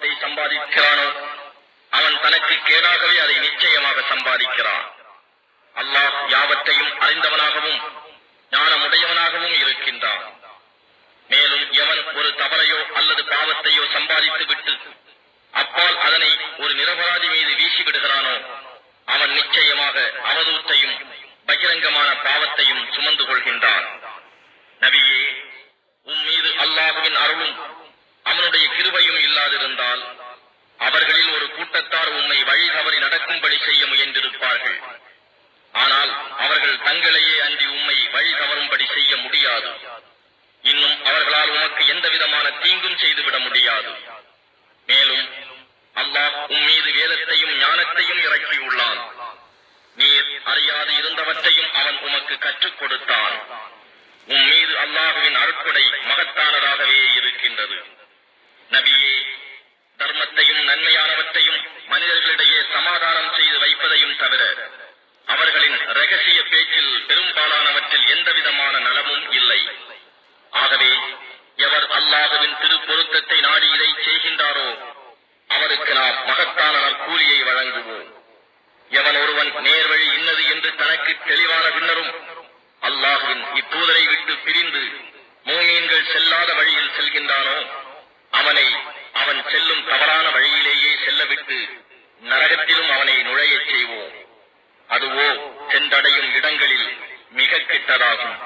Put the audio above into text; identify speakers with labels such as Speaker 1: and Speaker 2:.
Speaker 1: பாவத்தை சம்பாதிக்கிறானோ அவன் தனக்கு கேடாகவே அதை நிச்சயமாக சம்பாதிக்கிறான். அல்லாஹ் யாவற்றையும் அறிந்தவனாகவும் ஞானமுடையவனாகவும் இருக்கின்றான். மேலும் எவன் ஒரு தவறையோ அல்லது பாவத்தையோ சம்பாதித்து விட்டு அப்பால் அதனை ஒரு நிரபராதி மீது வீசி விடுகிறானோ அவன் நிச்சயமாக அவதூத்தையும் பகிரங்கமான பாவத்தையும் சுமந்து கொள்கின்றான். நபியே உன் மீது அல்லாஹுவின் அருளும் அவனுடைய கிருபையும் இல்லாதிருந்தால் அவர்களில் ஒரு கூட்டத்தார் உம்மை வழி தவறி நடக்கும்படி செய்ய முயன்றிருப்பார்கள். ஆனால் அவர்கள் தங்களையே அன்றி உம்மை வழி தவறும்படி செய்ய முடியாது. இன்னும் அவர்களால் உமக்கு எந்த விதமான தீங்கும் செய்துவிட முடியாது. மேலும் அல்லாஹ் உம்மீது வேதத்தையும் ஞானத்தையும் இறக்கியுள்ளான். நீர் அறியாது இருந்தவற்றையும் அவன் உமக்கு கற்றுக் கொடுத்தான். உம் மீது அல்லாஹுவின் அருட்கொடை மகத்தானதாகவே இருக்கின்றது. நபியே தர்மத்தையும் நன்மையானவற்றையும் மனிதர்களிடையே சமாதானம் செய்து வைப்பதையும் தவிர அவர்களின் ரகசிய பேச்சில் பெரும்பாலானவற்றில் எந்தவிதமான நலமும் இல்லை. ஆகவே எவர் அல்லாஹுவின் திருப்பொருத்தத்தை நாடி இதை செய்கின்றாரோ அவருக்கு நாம் மகத்தான நற்கூலியை வழங்குவோம். எவன் ஒருவன் நேர்வழி இன்னது என்று தனக்கு தெளிவான பின்னரும் அல்லாஹுவின் இப்பூதரை விட்டு பிரிந்து மூமீன்கள் செல்லாத வழி அவனை அவன் செல்லும் தவறான வழியிலேயே செல்லவிட்டு நரகத்திலும் அவனை நுழையச் செய்வோம். அதுவோ சென்றடையும் இடங்களில் மிக கெட்டதாகும்.